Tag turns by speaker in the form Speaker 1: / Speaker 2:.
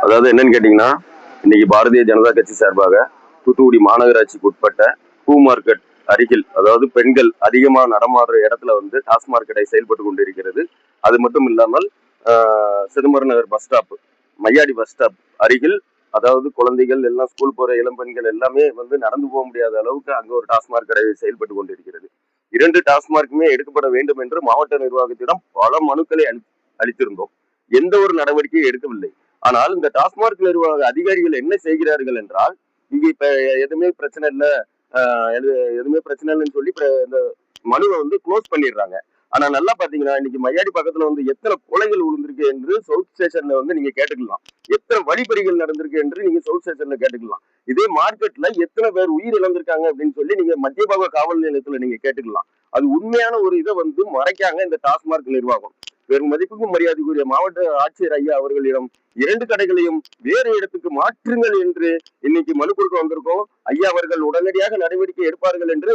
Speaker 1: அதாவது என்னன்னு கேட்டீங்கன்னா இன்னைக்கு பாரதிய ஜனதா கட்சி சார்பாக தூத்துக்குடி மாநகராட்சிக்கு உட்பட்ட பூ மார்க்கெட் அருகில் அதாவது பெண்கள் அதிகமாக நடமாடுற இடத்துல வந்து டாஸ்மாக் கடை செயல்பட்டு கொண்டிருக்கிறது. அது மட்டும் இல்லாமல் ஆஹ், சிதம்பரம் நகர் பஸ் ஸ்டாப் மையாடி பஸ் ஸ்டாப் அருகில் அதாவது குழந்தைகள் எல்லாம் ஸ்கூல் போற இளம் பெண்கள் எல்லாமே வந்து நடந்து போக முடியாத அளவுக்கு அங்க ஒரு டாஸ்மாக் கடை செயல்பட்டு கொண்டிருக்கிறது. இரண்டு டாஸ்மார்க்குமே எடுக்கப்பட வேண்டும் என்று மாவட்ட நிர்வாகத்திடம் பல மனுக்களை அளித்திருந்தோம். எந்த ஒரு நடவடிக்கையும் எடுக்கவில்லை. ஆனால் இந்த டாஸ்மாக் நிர்வாக அதிகாரிகள் என்ன செய்கிறார்கள் என்றால் இங்க இப்ப எதுவுமே பிரச்சனை இல்லை ஆஹ் எதுவுமே பிரச்சனை இல்லைன்னு சொல்லி இந்த மனுவை வந்து க்ளோஸ் பண்ணிடுறாங்க. ஆனா நல்லா பாத்தீங்கன்னா இன்னைக்கு மையாடி பக்கத்துல வந்து எத்தனை கொலைகள் விழுந்திருக்கு என்று சவுத் ஸ்டேஷன்ல வந்து நீங்க கேட்டுக்கலாம். எத்தனை வழிபறிகள் நடந்திருக்கு என்று நீங்க சவுத் ஸ்டேஷன்ல கேட்டுக்கலாம். இதே மார்க்கெட்ல எத்தனை பேர் உயிர் இழந்திருக்காங்க அப்படின்னு சொல்லி நீங்க மத்திய பாக காவல் நிலையத்துல நீங்க கேட்டுக்கலாம். அது உண்மையான ஒரு இதை வந்து மறைக்காங்க இந்த டாஸ்மாக் நிர்வாகம். பெரும் மதிப்புக்கும் மரியாதைக்குரிய மாவட்ட ஆட்சியர் ஐயா அவர்களிடம் இரண்டு கடைகளையும் வேறு இடத்துக்கு மாற்றுங்கள் என்று இன்னைக்கு மனு கொடுக்க வந்திருக்கோம். ஐயா அவர்கள் உடனடியாக நடவடிக்கை எடுப்பார்கள் என்று